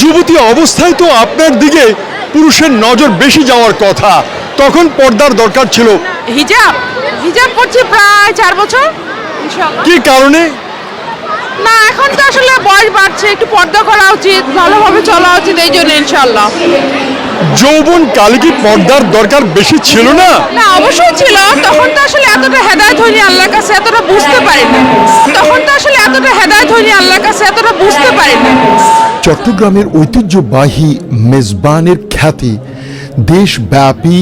যুবতী অবস্থায় তো আপনার দিকে পুরুষের নজর বেশি যাওয়ার কথা। তখন পর্দার দরকার ছিল। হিজাব হিজাব করছি প্রায় চার বছর। কি কারণে? না এখন তো আসলে বয়স বাড়ছে একটু পর্দা করা উচিত ভালোভাবে চলা উচিত এই জন্য ইনশাআল্লাহ। যৌবন কালে কি পর্দার দরকার বেশি ছিল না? না অবশ্যই ছিল। তখন তো আসলে এতটা হেদায়ত হয়নি আল্লাহর কাছে এতটা বুঝতে পারিনি। তখন তো আসলে এতটা হেদায়ত হয়নি আল্লাহর কাছে এতটা বুঝতে পারিনি। চট্টগ্রামের ঐতিহ্যবাহী মেজবানের খ্যাতি দেশব্যাপী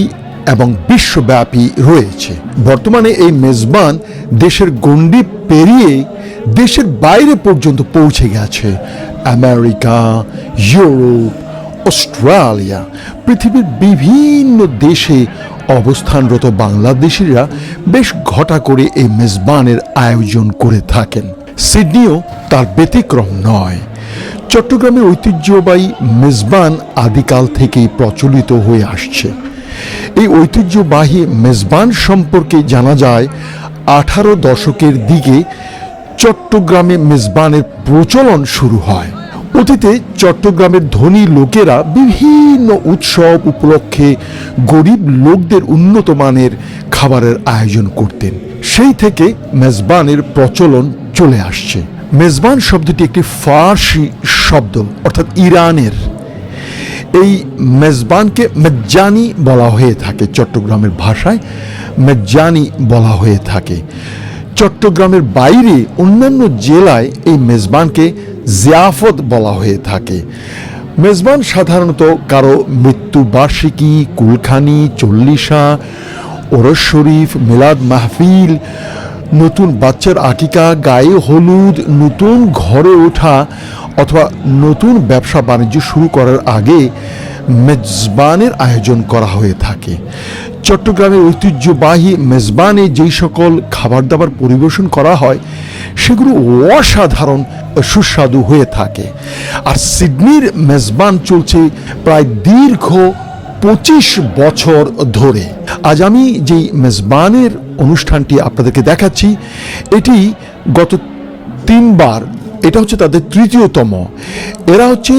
এবং বিশ্বব্যাপী রয়েছে। বর্তমানে এই মেজবান দেশের গণ্ডি পেরিয়ে দেশের বাইরে পর্যন্ত পৌঁছে গেছে। আমেরিকা ইউরোপ অস্ট্রেলিয়া, পৃথিবীর বিভিন্ন দেশে অবস্থানরত বাংলাদেশিরা বেশ ঘটা করে এই মেজবানের আয়োজন করে থাকেন। সিডনিও তার ব্যতিক্রম নয়। চট্টগ্রামের ঐতিহ্যবাহী মেজবান আদিকাল থেকেই প্রচলিত হয়ে আসছে। এই ঐতিহ্যবাহী মেজবান সম্পর্কে জানা যায়, আঠারো দশকের দিকে চট্টগ্রামে মেজবানের প্রচলন শুরু হয়। অতীতে চট্টগ্রামের ধনী লোকেরা বিভিন্ন উৎসব উপলক্ষে গরিব লোকদের উন্নত মানের খাবারের আয়োজন করতেন। সেই থেকে মেজবানের প্রচলন চলে আসছে। মেজবান শব্দটি একটি ফার্সি শব্দ, অর্থাৎ ইরানের। এই মেজবানকে মেজ্জানি বলা হয়ে থাকে চট্টগ্রামের ভাষায়। মেজ্জানি বলা হয়ে থাকে। চট্টগ্রামের বাইরে অন্যান্য জেলায় এই মেজবানকে জিয়াফত বলা হয়ে থাকে। মেজবান সাধারণত কারও মৃত্যুবার্ষিকী কুলখানি, চল্লিশা, ওরস শরীফ, মিলাদ মাহফিল, নতুন বাচ্চার আকিকা, গায়ে হলুদ, নতুন ঘরে ওঠা অথবা নতুন ব্যবসা বাণিজ্য শুরু করার আগে মেজবানের আয়োজন করা হয়ে থাকে। চট্টগ্রামের ঐতিহ্যবাহী মেজবানে যেই সকল খাবার দাবার পরিবেশন করা হয়, সেগুলো অসাধারণ সুস্বাদু হয়ে থাকে। আর সিডনির মেজবান চলছে প্রায় দীর্ঘ পঁচিশ বছর ধরে। আজ আমি যেই মেজবানের অনুষ্ঠানটি আপনাদেরকে দেখাচ্ছি, এটি গত তিনবার, এটা হচ্ছে তাদের তৃতীয়তম। এরা হচ্ছে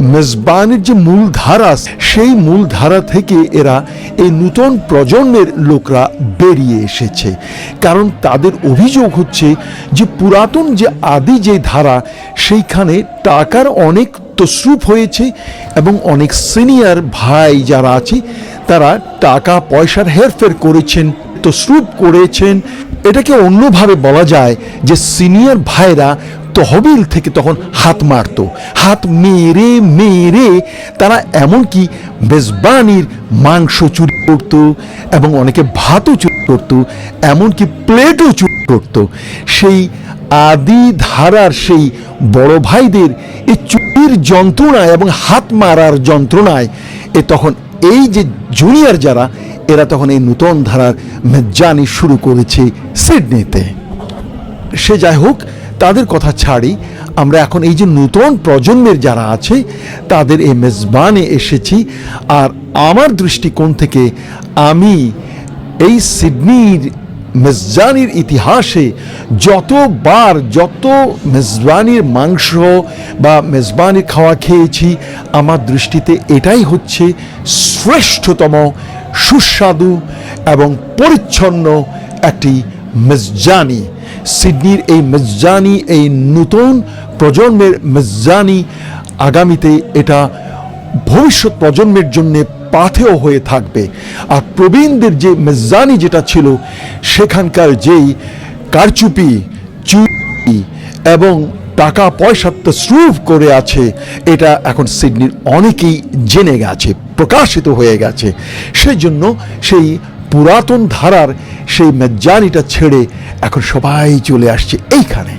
মেজবানের যে মূল ধারা সেই মূল ধারা থেকে এরা এই নূতন প্রজন্মের লোকরা বেরিয়ে এসেছে। কারণ তাদের অভিযোগ হচ্ছে যে, পুরাতন যে আদি যে ধারা, সেইখানে টাকার অনেক তসরুপ হয়েছে এবং অনেক সিনিয়র ভাই যারা আছে, তারা টাকা পয়সার হেরফের করেছেন, তসরুপ করেছেন। এটাকে অন্যভাবে বলা যায় যে, সিনিয়র ভাইরা তহবিল থেকে তখন হাত মারত। হাত মেরে মেরে তারা এমনকি বেজবানির মাংস চুরি করত এবং অনেকে ভাতও চুরি করত, এমনকি প্লেটও চুরি করত। সেই আদি ধারার সেই বড় ভাইদের এই চুরির যন্ত্রণায় এবং হাত মারার যন্ত্রণায় এ তখন এই যে জুনিয়র যারা, এরা তখন এই নূতন ধারার মেজ্জানি শুরু করেছে সিডনিতে। সে যাই হোক তাদের কথা ছাড়ি, আমরা এখন এই যে নূতন প্রজন্মের যারা আছে, তাদের এই মেজবানে এসেছি, আর আমার দৃষ্টিকোণ থেকে আমি এই সিডনির মেজবানির ইতিহাসে যতবার যত মেজবানির মাংস বা মেজবানির খাওয়া খেয়েছি, আমার দৃষ্টিতে এটাই হচ্ছে শ্রেষ্ঠতম, সুস্বাদু এবং পরিচ্ছন্ন একটি মেজজানি সিডনির এই মেজজানি, এই নতুন প্রজন্মের মেজজানি আগামীতে এটা ভবিষ্যৎ প্রজন্মের জন্য পাথেয় হয়ে থাকবে। আর প্রবীণদের যে মেজজানি যেটা ছিল, সেখানকার যেই কারচুপি, চুরি এবং টাকা পয়সা তসরুফ করে আছে, এটা এখন সিডনির অনেকেই জেনে গেছে, প্রকাশিত হয়ে গেছে। সেই জন্য সেই পুরাতন ধারার সেই মেজ্জানিটা ছেড়ে এখন সবাই চলে আসছে এইখানে।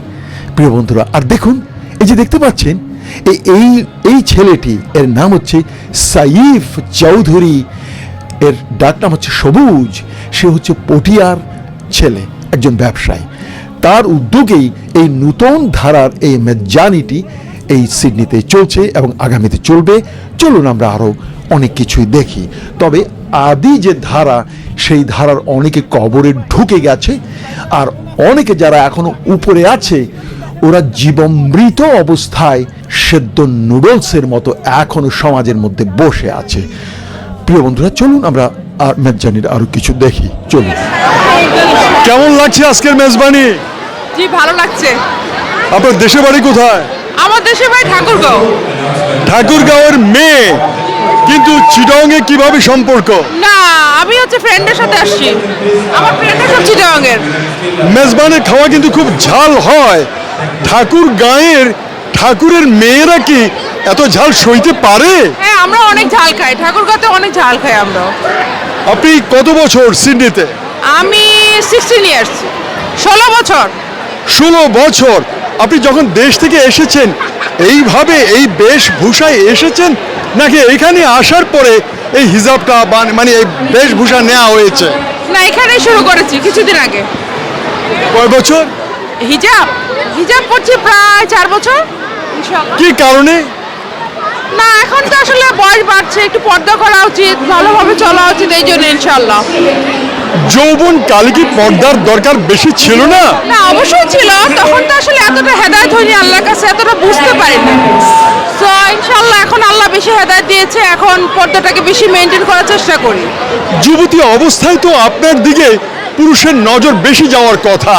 প্রিয় বন্ধুরা, আর দেখুন, এই যে দেখতে পাচ্ছেন, এই এই ছেলেটি, এর নাম হচ্ছে সাইফ চৌধুরী। এর ডাক নাম হচ্ছে সবুজ। সে হচ্ছে পটিয়ার ছেলে, একজন ব্যবসায়ী। তার উদ্যোগেই এই নূতন ধারার এই মেজ্জানিটি এই সিডনিতে চলছে এবং আগামীতে চলবে। চলুন আমরা আরও অনেক কিছুই দেখি। তবে আদি যে ধারা সেই ধারার অনেকে কবরে ঢুকে গেছে আর অনেকে যারা এখনও উপরে আছে ওরা জীবমৃত অবস্থায় সেদ্ধ নুডলসের মতো এখনও সমাজের মধ্যে বসে আছে। প্রিয় বন্ধুরা চলুন আমরা আর মেজবানির আরও কিছু দেখি। চলুন। কেমন লাগছে আজকের মেজবানি? জি ভালো লাগছে। আপনার দেশের বাড়ি কোথায়? আমার দেশের বাড়ি ঠাকুরগাঁও। ঠাকুরগাঁওয়ের মেয়ে। কিন্তু চিটংয়ে কীভাবে সম্পর্ক? না আমি হচ্ছে ফ্রেন্ডের সাথে আসছি। আমার ফ্রেন্ডের সব চিটাগাংয়ের মেজবানের খাওয়া কিন্তু খুব ঝাল হয়। ঠাকুর গাঁয়ের ঠাকুরের মেয়েরা কি এত ঝাল সইতে পারে? হ্যাঁ আমরা অনেক ঝাল খাই। ঠাকুর ঠাকুরগাঁতে অনেক ঝাল খাই আমরা। আপনি কত বছর সিডনিতে? আমি সিক্সটিন ইয়ার্স ষোলো বছর। ষোলো বছর। আপনি যখন দেশ থেকে এসেছেন এইভাবে এই বেশভূষায় এসেছেন? নাকি এখানে আসার পরে এই হিজাবটা মানে এই বেশভূষা নেওয়া হয়েছে? না এখানেই শুরু করেছি কিছুদিন আগে। কয় বছর? হিজাব? হিজাব করছি প্রায় চার বছর। কি কারণে? না এখন তো আসলে বয়স বাড়ছে একটু পর্দা করা উচিত ভালোভাবে চলা উচিত এই জন্য ইনশাল্লাহ যৌবন কালে কি পর্দার দরকার বেশি ছিল না? না অবশ্যই ছিল। তখন তো আসলে এতটা হেদায়ত হয়নি আল্লাহর কাছে এতটা বুঝতে পারিনি। তো ইনশাল্লাহ এখন আল্লাহ বেশি হেদায়ত দিয়েছে। এখন পর্দাটাকে বেশি মেনটেন করার চেষ্টা করি। যুবতী অবস্থায় তো আপনার দিকে পুরুষের নজর বেশি যাওয়ার কথা।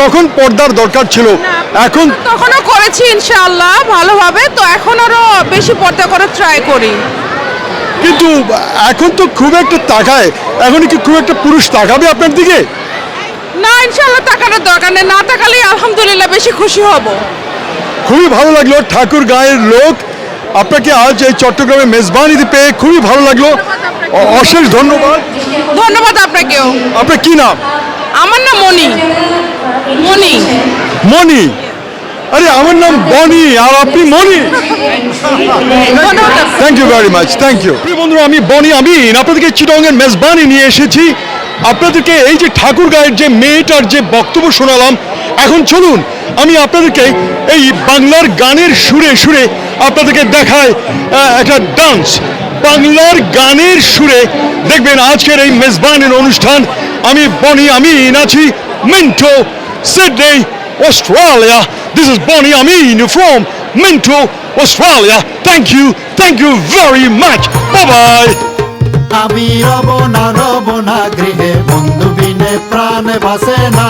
তখন পর্দার দরকার ছিল। এখন তখনও করেছি ইনশাআল্লাহ ভালোভাবে। তো এখন আরও বেশি পর্দা করার ট্রাই করি। কিন্তু এখন তো খুব একটা তাকায়। এখন কি খুব একটা পুরুষ তাকাবে আপনার দিকে? না ইনশাআল্লাহ টাকাটার দরকার নেই। না তাকালেই আলহামদুলিল্লাহ বেশি খুশি হব। খুবই ভালো লাগল ঠাকুর গায়ের লোক। আপনাকে আজ এই চট্টগ্রামে মেজবানিতে পেয়ে খুবই ভালো লাগল। অশেষ ধন্যবাদ। ধন্যবাদ আপনাকেও। আপনার কি নাম? আমার নাম মনি মনি মনি আরে আমার নাম বনি আর আপনি মনি ধন্যবাদ। Thank you very much thank you প্রিয় বন্ধুরা আমি বনি আমিন। আপনাদেরকে চিটংয়ের মেজবানি নিয়ে এসেছি। আপনাদেরকে এই যে ঠাকুর গায়ের যে মেয়েটার যে বক্তব্য শোনালাম এখন চলুন আমি আপনাদেরকে এই বাংলার গানের সুরে সুরে আপনাদেরকে দেখায় একটা ডান্স বাংলার গানের সুরে দেখবেন আজকের এই মেজবানের অনুষ্ঠান। আমি বনি আমিন আছি Minto Sydney Australia. This is Boni Amin from Minto, Australia. Thank you, thank you very much. Bye bye. আমি রব না রব না গৃহে বন্ধু বিনে প্রাণ বাসে না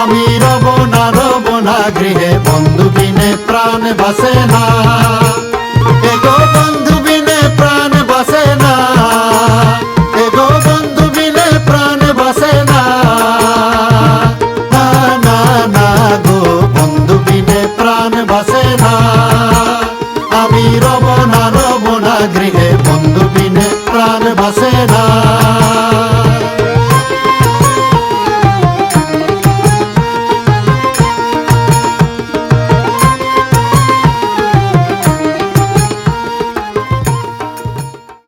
আমি রব না রব না গৃহে বন্ধু বিনে প্রাণ বাসে না বন্ধু বিনে প্রাণ বাসে না।